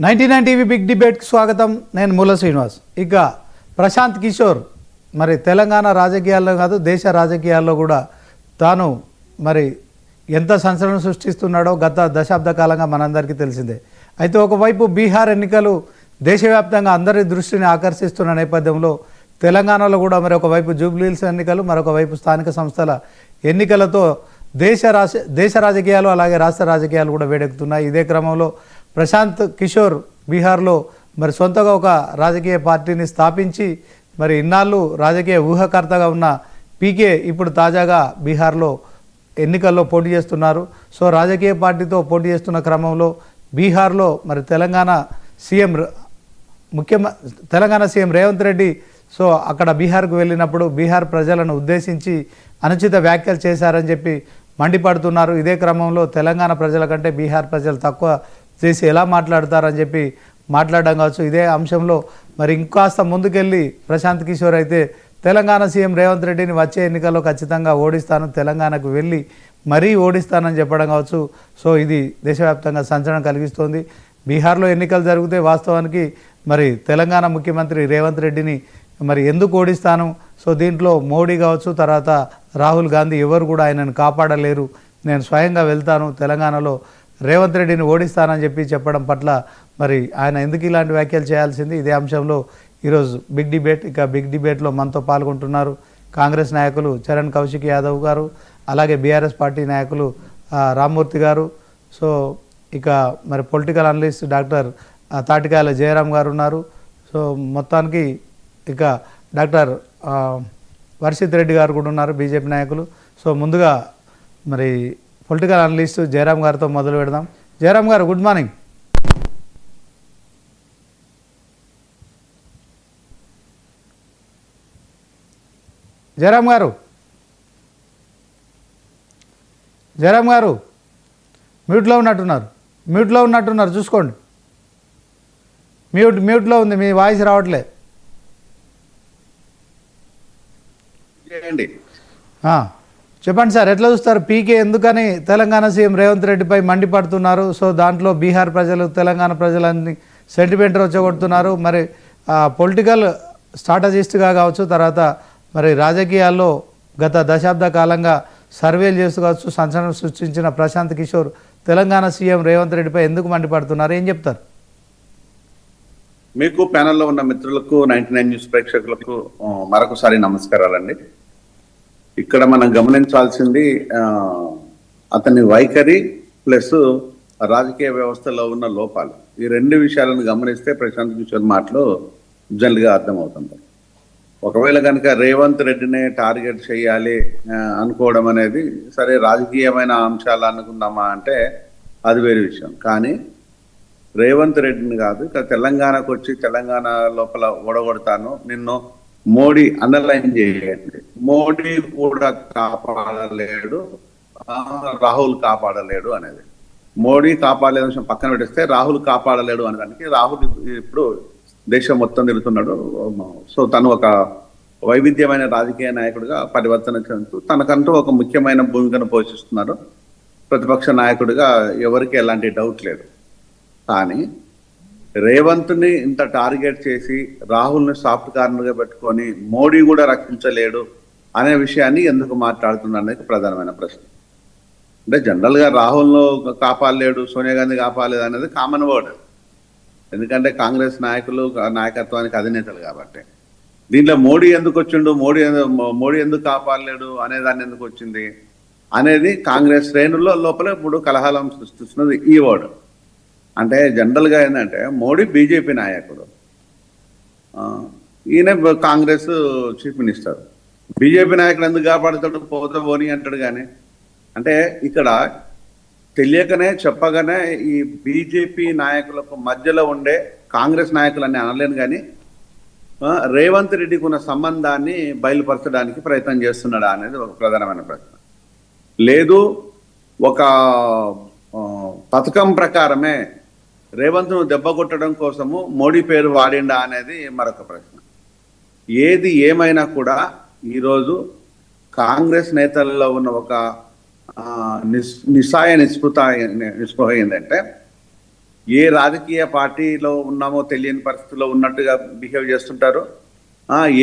Ninety nine TV big డిబేట్కి స్వాగతం. నేను మూల శ్రీనివాస్. ఇక ప్రశాంత్ కిషోర్. మరి తెలంగాణ రాజకీయాల్లో కాదు దేశ రాజకీయాల్లో కూడా తాను మరి ఎంత సంచలనం సృష్టిస్తున్నాడో గత దశాబ్ద కాలంగా మనందరికీ తెలిసిందే. అయితే ఒకవైపు బీహార్ ఎన్నికలు దేశవ్యాప్తంగా అందరి దృష్టిని ఆకర్షిస్తున్న నేపథ్యంలో తెలంగాణలో కూడా మరి ఒకవైపు జూబ్లీహిల్స్ ఎన్నికలు మరొక వైపు స్థానిక సంస్థల ఎన్నికలతో దేశ రాజ దేశ రాజకీయాలు అలాగే రాష్ట్ర రాజకీయాలు కూడా వేడెక్కుతున్నాయి. ఇదే క్రమంలో ప్రశాంత్ కిషోర్ బీహార్లో మరి సొంతగా ఒక రాజకీయ పార్టీని స్థాపించి మరి ఇన్నాళ్ళు రాజకీయ ఊహకర్తగా ఉన్న పీకే ఇప్పుడు తాజాగా బీహార్లో ఎన్నికల్లో పోటీ చేస్తున్నారు. సో రాజకీయ పార్టీతో పోటీ చేస్తున్న క్రమంలో బీహార్లో మరి తెలంగాణ సీఎం ముఖ్యమ తెలంగాణ సీఎం రేవంత్ రెడ్డి సో అక్కడ బీహార్కు వెళ్ళినప్పుడు బీహార్ ప్రజలను ఉద్దేశించి అనుచిత వ్యాఖ్యలు చేశారని చెప్పి మండిపడుతున్నారు. ఇదే క్రమంలో తెలంగాణ ప్రజల కంటే బీహార్ ప్రజలు తక్కువ చేసి ఎలా మాట్లాడతారని చెప్పి మాట్లాడడం కావచ్చు. ఇదే అంశంలో మరి ఇంకాస్త ముందుకెళ్ళి ప్రశాంత్ కిషోర్ అయితే తెలంగాణ సీఎం రేవంత్ రెడ్డిని వచ్చే ఎన్నికల్లో ఖచ్చితంగా ఓడిస్తాను తెలంగాణకు వెళ్ళి మరీ ఓడిస్తానని చెప్పడం కావచ్చు. సో ఇది దేశవ్యాప్తంగా సంచలనం కలిగిస్తోంది. బీహార్లో ఎన్నికలు జరిగితే వాస్తవానికి మరి తెలంగాణ ముఖ్యమంత్రి రేవంత్ రెడ్డిని మరి ఎందుకు ఓడిస్తాను? సో దీంట్లో మోడీ కావచ్చు తర్వాత రాహుల్ గాంధీ ఎవరు కూడా ఆయనను కాపాడలేరు. నేను స్వయంగా వెళ్తాను తెలంగాణలో. రేవంత్ రెడ్డిని ఓడిస్తానని చెప్పి చెప్పడం పట్ల మరి ఆయన ఎందుకు ఇలాంటి వ్యాఖ్యలు చేయాల్సింది? ఇదే అంశంలో ఈరోజు బిగ్ డిబేట్ ఇక బిగ్ డిబేట్లో మనతో పాల్గొంటున్నారు కాంగ్రెస్ నాయకులు చరణ్ కౌశిక్ యాదవ్ గారు అలాగే బీఆర్ఎస్ పార్టీ నాయకులు రామ్మూర్తి గారు. సో ఇక మరి political analyst doctor Tatikayala Jayaram గారు ఉన్నారు. సో మొత్తానికి ఇక డాక్టర్ వర్షిత్ రెడ్డి గారు కూడా ఉన్నారు బీజేపీ నాయకులు. సో ముందుగా మరి పొలిటికల్ అనలిస్ట్ జయరాం గారితో మొదలు పెడదాం. జయరాం గారు గుడ్ మార్నింగ్. జయరాం గారు. జయరాం గారు మ్యూట్లో ఉన్నట్టున్నారు. మ్యూట్లో ఉన్నట్టున్నారు చూసుకోండి. మ్యూట్ మ్యూట్లో ఉంది మీ వాయిస్ రావట్లే. చేయండి చెప్పండి సార్ ఎట్లా చూస్తారు? పీకే ఎందుకని తెలంగాణ సీఎం రేవంత్ రెడ్డిపై మండిపడుతున్నారు? సో దాంట్లో బీహార్ ప్రజలు తెలంగాణ ప్రజలన్నీ సెంటిమెంట్ వచ్చగొడుతున్నారు మరి పొలిటికల్ స్ట్రాటజిస్ట్గా కావచ్చు తర్వాత మరి రాజకీయాల్లో గత దశాబ్ద కాలంగా సర్వేలు చేస్తూ కావచ్చు సంచలనం సృష్టించిన ప్రశాంత్ కిషోర్ తెలంగాణ సీఎం రేవంత్ రెడ్డిపై ఎందుకు మండిపడుతున్నారు? ఏం చెప్తారు? మీకు ప్యానల్లో ఉన్న మిత్రులకు నైన్టీ నైన్ న్యూస్ ప్రేక్షకులకు మరొకసారి నమస్కారాలండి. ఇక్కడ మనం గమనించాల్సింది అతని వైఖరి ప్లస్ రాజకీయ వ్యవస్థలో ఉన్న లోపాలు. ఈ రెండు విషయాలను గమనిస్తే ప్రశాంత్ కిషోర్ మాటలు జనరల్గా అర్థమవుతుంది ఒకవేళ కనుక రేవంత్ రెడ్డినే టార్గెట్ చేయాలి అనుకోవడం అనేది సరే రాజకీయమైన అంశాలు అనుకుందామా అంటే అది వేరే విషయం. కానీ రేవంత్ రెడ్డిని కాదు ఇక్కడ తెలంగాణకు వచ్చి తెలంగాణ లోపల ఓడగొడతాను నిన్ను మోడీ అండర్లైన్ చేయండి. మోడీ కూడా కాపాడలేడు. రాహుల్ కాపాడలేడు అనేది. మోడీ కాపాడలేదు విషయం పక్కన పెట్టేస్తే రాహుల్ కాపాడలేడు అనడానికి రాహుల్ ఇప్పుడు దేశం మొత్తం తిరుగుతున్నాడు. సో తను ఒక వైవిధ్యమైన రాజకీయ నాయకుడిగా పరివర్తన చెందుతూ తనకంటూ ఒక ముఖ్యమైన భూమికను పోషిస్తున్నారు ప్రతిపక్ష నాయకుడిగా ఎవరికి ఎలాంటి డౌట్ లేదు. కానీ రేవంత్ని ఇంత టార్గెట్ చేసి రాహుల్ని సాఫ్ట్ కార్నర్గా పెట్టుకొని మోడీ కూడా రక్షించలేడు అనే విషయాన్ని ఎందుకు మాట్లాడుతున్నారు అనేది ప్రధానమైన ప్రశ్న. అంటే జనరల్గా రాహుల్ను కాపాడలేడు సోనియా గాంధీ కాపాడలేదు అనేది కామన్ వర్డ్. ఎందుకంటే కాంగ్రెస్ నాయకులు నాయకత్వానికి అధినేతలు కాబట్టి. దీంట్లో మోడీ ఎందుకు వచ్చిండు మోడీ మోడీ ఎందుకు కాపాడలేడు అనే దాన్ని ఎందుకు వచ్చింది అనేది కాంగ్రెస్ శ్రేణుల్లో లోపల ఇప్పుడు కలహాలం సృష్టిస్తున్నది ఈ వర్డ్. అంటే జనరల్గా ఏంటంటే మోడీ బీజేపీ నాయకుడు. ఈయన కాంగ్రెస్ చీఫ్ మినిస్టర్. బీజేపీ నాయకుడు ఎందుకు కాపాడుతాడు? పోతే పోని అంటాడు కానీ అంటే ఇక్కడ తెలియకనే చెప్పగానే ఈ బీజేపీ నాయకులకు మధ్యలో ఉండే కాంగ్రెస్ నాయకులని అనలేను కానీ రేవంత్ రెడ్డికి ఉన్న సంబంధాన్ని బయలుపరచడానికి ప్రయత్నం చేస్తున్నాడా అనేది ఒక ప్రధానమైన ప్రశ్న. లేదు ఒక పథకం ప్రకారమే రేవంత్ను దెబ్బ కొట్టడం కోసము మోడీ పేరు వాడిండా అనేది మరొక ప్రశ్న. ఏది ఏమైనా కూడా ఈరోజు కాంగ్రెస్ నేతల్లో ఉన్న ఒక నిస్ నిస్సాయ నిస్పృత నిస్పృహ ఏంటంటే ఏ రాజకీయ పార్టీలో ఉన్నామో తెలియని పరిస్థితిలో ఉన్నట్టుగా బిహేవ్ చేస్తుంటారు.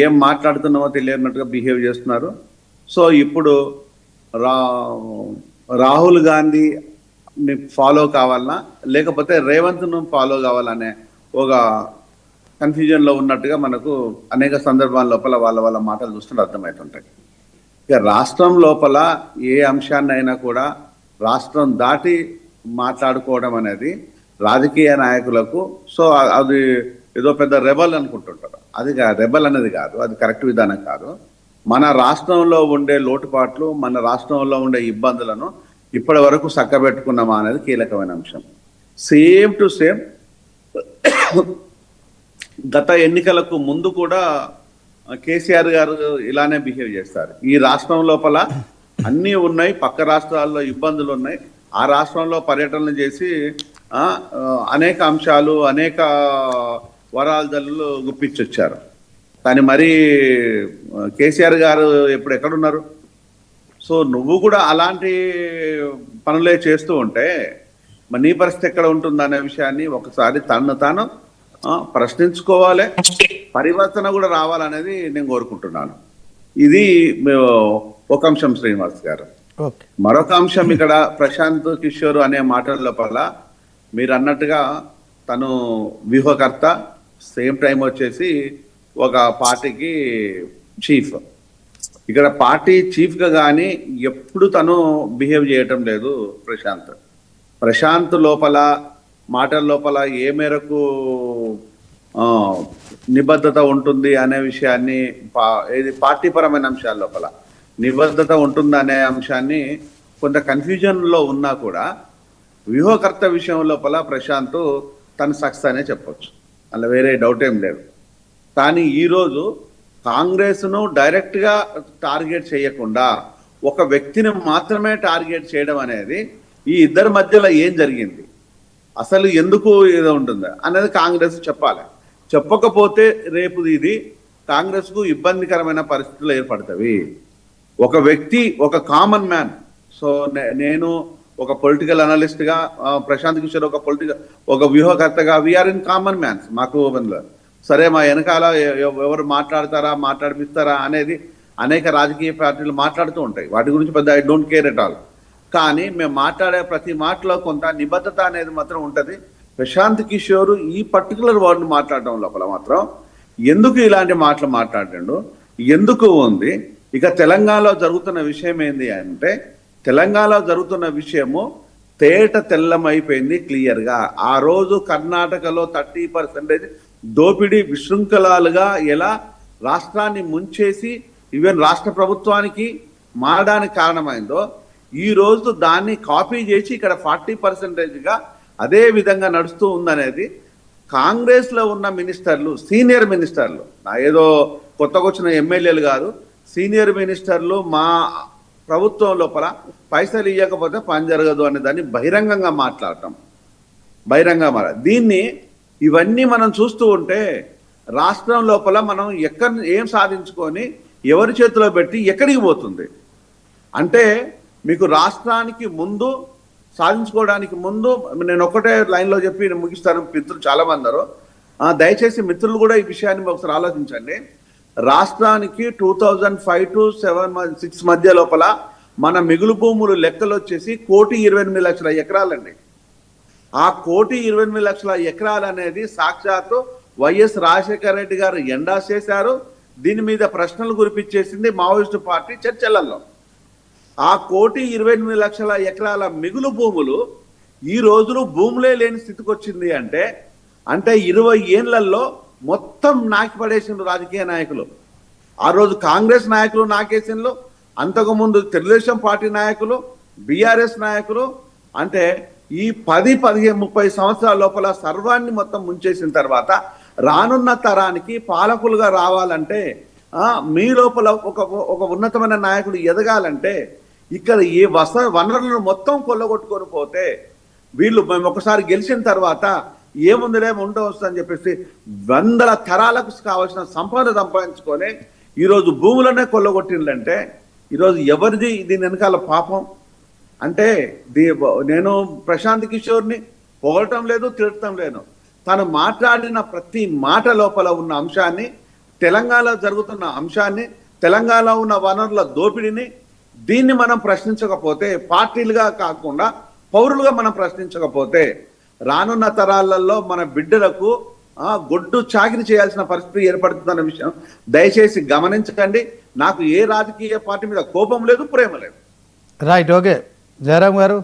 ఏం మాట్లాడుతున్నామో తెలియనట్టుగా బిహేవ్ చేస్తున్నారు. సో ఇప్పుడు రా రాహుల్ గాంధీ ఫాలో కావాలనా లేకపోతే రేవంత్ను ఫాలో కావాలనే ఒక కన్ఫ్యూజన్లో ఉన్నట్టుగా మనకు అనేక సందర్భాల లోపల వాళ్ళ వాళ్ళ మాటలు చూస్తుంటే అర్థమవుతుంటాయి. ఇక రాష్ట్రం లోపల ఏ అంశాన్నైనా కూడా రాష్ట్రం దాటి మాట్లాడుకోవడం అనేది రాజకీయ నాయకులకు సో అది ఏదో పెద్ద రెబల్ అనుకుంటుంటారు. అది రెబల్ అనేది కాదు అది కరెక్ట్ విధానం కాదు. మన రాష్ట్రంలో ఉండే లోటుపాట్లు మన రాష్ట్రంలో ఉండే ఇబ్బందులను ఇప్పటి వరకు చక్కబెట్టుకున్నామా అనేది కీలకమైన అంశం. సేమ్ టు సేమ్ గత ఎన్నికలకు ముందు కూడా కేసీఆర్ గారు ఇలానే బిహేవ్ చేస్తారు. ఈ రాష్ట్రం లోపల అన్నీ ఉన్నాయి పక్క రాష్ట్రాల్లో ఇబ్బందులు ఉన్నాయి. ఆ రాష్ట్రంలో పర్యటనలు చేసి అనేక అంశాలు అనేక వరాల గుప్పించొచ్చారు. కానీ మరి కేసీఆర్ గారు ఎప్పుడు ఎక్కడున్నారు? సో నువ్వు కూడా అలాంటి పనులే చేస్తూ ఉంటే మరి నీ పరిస్థితి ఎక్కడ ఉంటుంది అనే విషయాన్ని ఒకసారి తను తాను ప్రశ్నించుకోవాలి. పరివర్తన కూడా రావాలనేది నేను కోరుకుంటున్నాను. ఇది ఒక అంశం శ్రీనివాస్ గారు. మరొక అంశం ఇక్కడ ప్రశాంత్ కిషోర్ అనే మాటల లోపల మీరు అన్నట్టుగా తను వ్యూహకర్త సేమ్ టైం వచ్చేసి ఒక పార్టీకి చీఫ్. ఇక్కడ పార్టీ చీఫ్గా కానీ ఎప్పుడు తను బిహేవ్ చేయటం లేదు ప్రశాంత్. ప్రశాంత్ లోపల మాటల లోపల ఏ మేరకు నిబద్ధత ఉంటుంది అనే విషయాన్ని పా- ఇది పార్టీ పరమైన అంశాల లోపల. నిబద్ధత ఉంటుంది అనే అంశాన్ని కొంత కన్ఫ్యూజన్లో ఉన్నా కూడా వ్యూహకర్త విషయం లోపల ప్రశాంత్ తను సక్సెస్ అనే చెప్పొచ్చు. అలా వేరే డౌట్ ఏం లేదు. కానీ ఈరోజు కాంగ్రెస్ను డైరెక్ట్గా టార్గెట్ చేయకుండా ఒక వ్యక్తిని మాత్రమే టార్గెట్ చేయడం అనేది ఈ ఇద్దరి మధ్యలో ఏం జరిగింది? అసలు ఎందుకు ఏదో ఉంటుంది? అనేది కాంగ్రెస్ చెప్పాలి. చెప్పకపోతే రేపు ఇది కాంగ్రెస్కు ఇబ్బందికరమైన పరిస్థితులు ఏర్పడతవి ఒక వ్యక్తి ఒక కామన్ మ్యాన్ సో నే- నేను ఒక పొలిటికల్ అనలిస్ట్గా ప్రశాంత్ కిషోర్ ఒక పొలిటికల్ ఒక వ్యూహకర్తగా వీఆర్ ఇన్ కామన్ మ్యాన్స్ మాకు అందులో. సరే మా వెనకాల ఎవరు మాట్లాడతారా మాట్లాడిపిస్తారా అనేది అనేక రాజకీయ పార్టీలు మాట్లాడుతూ ఉంటాయి. వాటి గురించి పెద్ద I don't care at all. కానీ మేము మాట్లాడే ప్రతి మాటలో కొంత నిబద్ధత అనేది మాత్రం ఉంటుంది. ప్రశాంత్ కిషోర్ ఈ పర్టికులర్ వర్డ్ని మాట్లాడడం లోపల మాత్రం ఎందుకు ఇలాంటి మాటలు మాట్లాడాడు ఎందుకు ఉంది ఇక తెలంగాణలో జరుగుతున్న విషయం ఏంది అంటే తెలంగాణలో జరుగుతున్న విషయము తేట తెల్లమైపోయింది క్లియర్గా. ఆ రోజు కర్ణాటకలో థర్టీ పర్సెంటేజ్ దోపిడీ విశృంఖలాలుగా ఎలా రాష్ట్రాన్ని ముంచేసి ఈవెన్ రాష్ట్ర ప్రభుత్వానికి మారడానికి కారణమైందో ఈ రోజు దాన్ని కాపీ చేసి ఇక్కడ ఫార్టీ పర్సెంటేజ్గా అదే విధంగా నడుస్తూ ఉందనేది కాంగ్రెస్లో ఉన్న మినిస్టర్లు సీనియర్ మినిస్టర్లు నా ఏదో కొత్తగా వచ్చిన ఎమ్మెల్యేలు కాదు సీనియర్ మినిస్టర్లు మా ప్రభుత్వం లోపల పైసలు ఇవ్వకపోతే పని జరగదు అనే దాన్ని బహిరంగంగా మాట్లాడటం. బహిరంగ మాట్లాడ దీన్ని ఇవన్నీ మనం చూస్తూ ఉంటే రాష్ట్రం లోపల మనం ఎక్కడ ఏం సాధించుకొని ఎవరి చేతిలో పెట్టి ఎక్కడికి పోతుంది? అంటే మీకు రాష్ట్రానికి ముందు సాధించుకోవడానికి ముందు నేను ఒకటే లైన్లో చెప్పి ముగిస్తాను మిత్రులు చాలామంది ఆ, దయచేసి మిత్రులు కూడా ఈ విషయాన్ని ఒకసారి ఆలోచించండి. రాష్ట్రానికి two thousand five to seven six మధ్య లోపల మన మిగులు భూములు లెక్కలు వచ్చేసి కోటి ఇరవై ఎనిమిది లక్షల ఎకరాలండి. ఆ కోటి ఇరవై ఎనిమిది లక్షల ఎకరాలు అనేది సాక్షాత్తు వైఎస్ రాజశేఖర రెడ్డి గారు ఎండాస్ చేశారు. దీని మీద ప్రశ్నలు గురిపించేసింది మావోయిస్టు పార్టీ చర్చలలో. ఆ కోటి ఇరవై ఎనిమిది లక్షల ఎకరాల మిగులు భూములు ఈ రోజులు భూములే లేని స్థితికి వచ్చింది అంటే అంటే ఇరవై ఏళ్ళలో మొత్తం నాకిపడేసిండ్రు రాజకీయ నాయకులు. ఆ రోజు కాంగ్రెస్ నాయకులు నాకేసిన్లు అంతకుముందు తెలుగుదేశం పార్టీ నాయకులు బీఆర్ఎస్ నాయకులు అంటే ఈ పది పదిహేను ముప్పై సంవత్సరాల లోపల సర్వాన్ని మొత్తం ముంచేసిన తర్వాత రానున్న తరానికి పాలకులుగా రావాలంటే మీ లోపల ఒక ఒక ఉన్నతమైన నాయకుడు ఎదగాలంటే ఇక్కడ ఏ వస వనరులను మొత్తం కొల్లగొట్టుకొని పోతే వీళ్ళు మేము ఒకసారి గెలిచిన తర్వాత ఏముందిలే ఉండవచ్చు అని చెప్పేసి వందల తరాలకు కావాల్సిన సంపద సంపాదించుకొని ఈరోజు భూములనే కొల్లగొట్టిందంటే ఈరోజు ఎవరిది దీని వెనకాల పాపం? అంటే దీ నేను ప్రశాంత్ కిషోర్ని పొగటం లేదు తిడటం లేదు. తను మాట్లాడిన ప్రతి మాట లోపల ఉన్న అంశాన్ని తెలంగాణలో జరుగుతున్న అంశాన్ని తెలంగాణలో ఉన్న వనరుల దోపిడీని దీన్ని మనం ప్రశ్నించకపోతే పార్టీలుగా కాకుండా పౌరులుగా మనం ప్రశ్నించకపోతే రానున్న తరాలలో మన బిడ్డలకు గొడ్డు చాకిరి చేయాల్సిన పరిస్థితి ఏర్పడుతుందన్న విషయం దయచేసి గమనించకండి. నాకు ఏ రాజకీయ పార్టీ మీద కోపం లేదు ప్రేమ లేదు. రైట్ ఓకే జయరామ్ గారు.